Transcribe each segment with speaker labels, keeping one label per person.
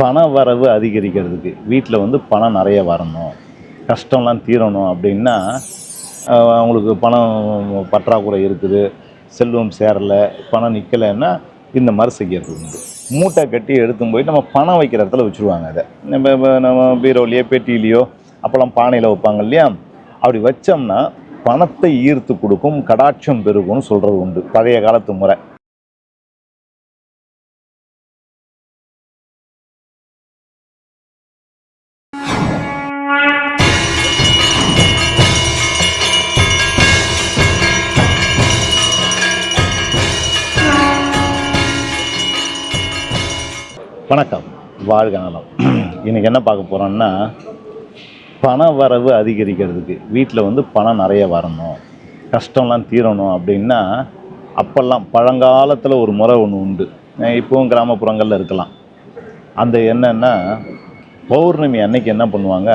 Speaker 1: பண வரவு அதிகரிக்கிறதுக்கு வீட்டில் வந்து பணம் நிறைய வரணும். கஷ்டம்லாம் தீரணும் அப்படின்னா அவங்களுக்கு பணம் பற்றாக்குறை இருக்குது செல்வம் சேரலை பணம் நிற்கலைன்னா இந்த மாதிரி செய்கிறது உண்டு. மூட்டை கட்டி எடுத்துன்னு போய் நம்ம பணம் வைக்கிற இடத்துல வச்சுருவாங்க அதை. நம்ம இப்போ நம்ம பீரோலையோ பெட்டியிலையோ அப்போல்லாம் பானையில் வைப்பாங்க இல்லையா? அப்படி வச்சோம்னா பணத்தை ஈர்த்து கொடுக்கும் கடாட்சம் பெருகும்னு சொல்கிறது உண்டு. பழைய காலத்து முறை. வணக்கம். வாழ்க நலம். இன்றைக்கி என்ன பார்க்க போகிறோம்னா பண வரவு அதிகரிக்கிறதுக்கு வீட்டில் வந்து பணம் நிறைய வரணும். கஷ்டம்லாம் தீரணும் அப்படின்னா அப்போல்லாம் பழங்காலத்தில் ஒரு முறை ஒன்று உண்டு. இப்போவும் கிராமப்புறங்களில் இருக்கலாம். அந்த என்னன்னா பௌர்ணமி அன்னைக்கு என்ன பண்ணுவாங்க?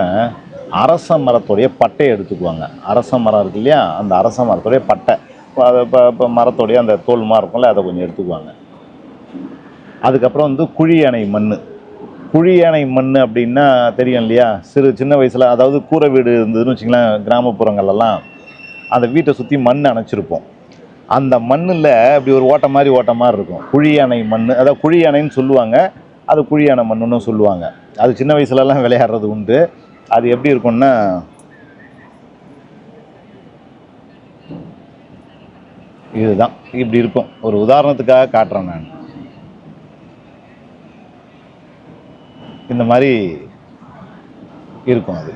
Speaker 1: அரச மரத்துடைய பட்டையை எடுத்துக்குவாங்க. அரச மரம் இருக்கு இல்லையா? அந்த அரச மரத்துடைய பட்டை. இப்போ அதை இப்போ இப்போ மரத்துடைய அந்த தோல் மரம் இருக்கும்ல அதை கொஞ்சம் எடுத்துக்குவாங்க. அதுக்கப்புறம் வந்து குழி அணை மண் குழி மண் அப்படின்னா தெரியும் இல்லையா? சிறு சின்ன வயசில் அதாவது கூரை வீடு இருந்ததுன்னு வச்சுங்களேன் கிராமப்புறங்கள்லாம் அந்த வீட்டை சுற்றி மண் அணைச்சிருப்போம். அந்த மண்ணில் இப்படி ஒரு ஓட்டை மாதிரி ஓட்டை மாதிரி இருக்கும். குழியணை மண் அதாவது குழியணைன்னு சொல்லுவாங்க. அது குழி அணை மண்ணுன்னு சொல்லுவாங்க. அது சின்ன வயசுலலாம் விளையாடுறது உண்டு. அது எப்படி இருக்கும்னா இதுதான். இப்படி இருக்கும். ஒரு உதாரணத்துக்காக காட்டுறேன் நான். இந்த மாதிரி இருக்கும் அது.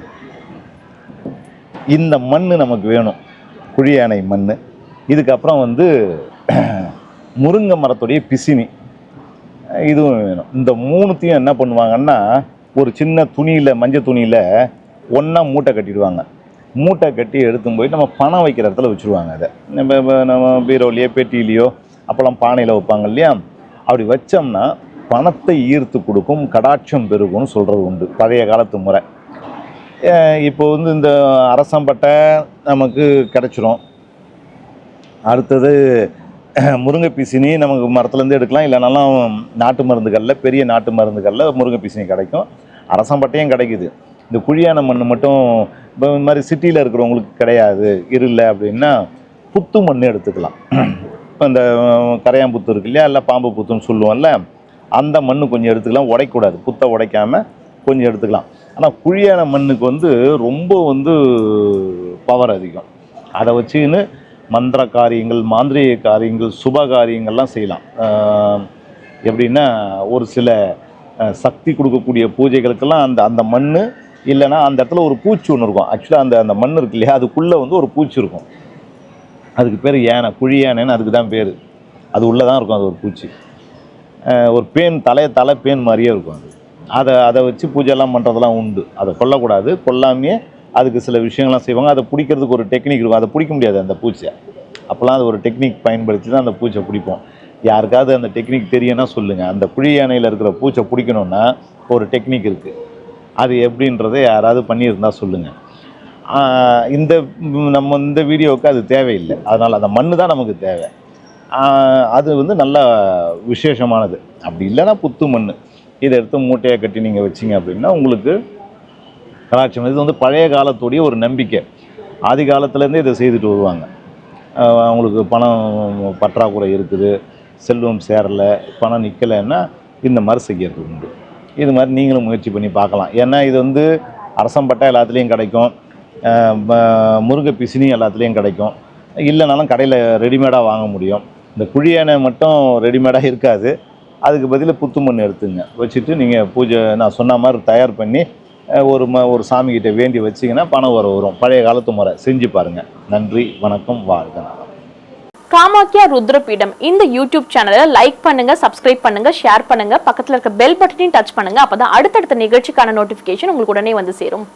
Speaker 1: இந்த மண் நமக்கு வேணும். குழி யானை மண் இதுக்கப்புறம் வந்து முருங்கை மரத்துடைய பிசினி. இதுவும் வேணும். இந்த மூணுத்தையும் என்ன பண்ணுவாங்கன்னா ஒரு சின்ன துணியில் மஞ்சள் துணியில் ஒன்றா மூட்டை கட்டிடுவாங்க. மூட்டை கட்டி எடுத்துன்னு போய் நம்ம பணம் வைக்கிற இடத்துல வச்சுருவாங்க அதை. நம்ம நம்ம பீரோலையோ பெட்டியிலையோ அப்போல்லாம் பானையில் வைப்பாங்க இல்லையா? அப்படி வச்சோம்னா பணத்தை ஈர்த்து கொடுக்கும் கடாட்சம் பெருகும்னு சொல்கிறது உண்டு. பழைய காலத்து முறை. இப்போ வந்து இந்த அரசம்பட்டை நமக்கு கிடச்சிரும். அடுத்தது முருங்கை பீசினி நமக்கு மரத்துலேருந்து எடுக்கலாம். இல்லைனாலும் நாட்டு மருந்துகளில் பெரிய நாட்டு மருந்துகளில் முருங்கை பீசினி கிடைக்கும். அரசம்பட்டையும் கிடைக்குது. இந்த குழியான மண் மட்டும் இப்போ இந்த மாதிரி சிட்டியில் இருக்கிறவங்களுக்கு கிடையாது இல்லை அப்படின்னா புத்து மண் எடுத்துக்கலாம். இப்போ இந்த கரையாம்புத்து இருக்கு இல்லையா? இல்லை பாம்பு புத்துன்னு சொல்லுவோம்ல. அந்த மண் கொஞ்சம் எடுத்துக்கலாம். உடைக்கூடாது புத்த உடைக்காமல் கொஞ்சம் எடுத்துக்கலாம். ஆனால் குழியான மண்ணுக்கு வந்து ரொம்ப வந்து பவர் அதிகம். அதை வச்சுக்கின்னு மந்திர காரியங்கள் மாந்திரீக காரியங்கள் சுப காரியங்கள்லாம் செய்யலாம். எப்படின்னா ஒரு சில சக்தி கொடுக்கக்கூடிய பூஜைகளுக்கெல்லாம் அந்த அந்த மண் இல்லைன்னா அந்த இடத்துல ஒரு பூச்சி ஒன்று இருக்கும். ஆக்சுவலாக அந்த அந்த மண் இருக்கு இல்லையா? அதுக்குள்ளே வந்து ஒரு பூச்சி இருக்கும். அதுக்கு பேர் யானை. குழி யானைன்னு அதுக்கு தான் பேர். அது உள்ளே தான் இருக்கும். அது ஒரு பூச்சி. ஒரு பேன் தலைய தலை பேன் மாதிரியே இருக்கும் அது. அதை அதை வச்சு பூஜைலாம் பண்ணுறதெல்லாம் உண்டு. அதை கொல்லக்கூடாது. கொல்லாமையே அதுக்கு சில விஷயங்கள்லாம் செய்வாங்க. அதை பிடிக்கிறதுக்கு ஒரு டெக்னிக் இருக்கும். அதை பிடிக்க முடியாது அந்த பூச்சியை அப்போல்லாம் அது ஒரு டெக்னிக் பயன்படுத்தி தான் அந்த பூச்சை பிடிப்போம். யாருக்காவது அந்த டெக்னிக் தெரியும்னா சொல்லுங்கள் அந்த குழி யானையில் இருக்கிற பூச்சை பிடிக்கணுன்னா ஒரு டெக்னிக் இருக்குது அது எப்படின்றதை யாராவது பண்ணியிருந்தா சொல்லுங்கள் இந்த நம்ம இந்த வீடியோவுக்கு அது தேவையில்லை. அதனால் அந்த மண்ணு தான் நமக்கு தேவை. அது வந்து நல்ல விசேஷமானது. அப்படி இல்லைன்னா புத்து மண் இதை எடுத்து மூட்டையை கட்டி நீங்கள் வச்சிங்க அப்படின்னா உங்களுக்கு கலாச்சாரம் இது வந்து பழைய காலத்துடைய ஒரு நம்பிக்கை. ஆதி காலத்துலேருந்தே இதை செய்துட்டு வருவாங்க. அவங்களுக்கு பணம் பற்றாக்குறை இருக்குது. செல்வம் சேரலை பணம் நிற்கலைன்னா இந்த மாதிரி செய்யறது உண்டு. இது மாதிரி நீங்களும் முயற்சி பண்ணி பார்க்கலாம். ஏன்னா இது வந்து அரசம்பட்டை எல்லாத்துலேயும் கிடைக்கும். முருங்கை பிசினி எல்லாத்துலேயும் கிடைக்கும். இல்லைனாலும் கடையில் ரெடிமேடாக வாங்க முடியும். இந்த குழியானை மட்டும் ரெடிமேடாக இருக்காது. அதுக்கு பதில் புத்து மண் எடுத்துங்க. வச்சுட்டு நீங்கள் பூஜை நான் சொன்ன மாதிரி தயார் பண்ணி ஒரு ம ஒரு சாமிக்கிட்ட வேண்டி வச்சிங்கன்னா பணம் வர வரும். பழைய காலத்து முறை. செஞ்சு பாருங்கள் நன்றி வணக்கம் வாழ்க
Speaker 2: காமாக்கியா ருத்ரபீடம். இந்த யூடியூப் சேனலை லைக் பண்ணுங்க சப்ஸ்கிரைப் பண்ணுங்க ஷேர் பண்ணுங்க. பக்கத்தில் இருக்க பெல் பட்டனையும் டச் பண்ணுங்க. அப்பதான் அடுத்தடுத்த நிகழ்ச்சிக்கான நோட்டிபிகேஷன் உங்களுக்கு உடனே வந்து சேரும்.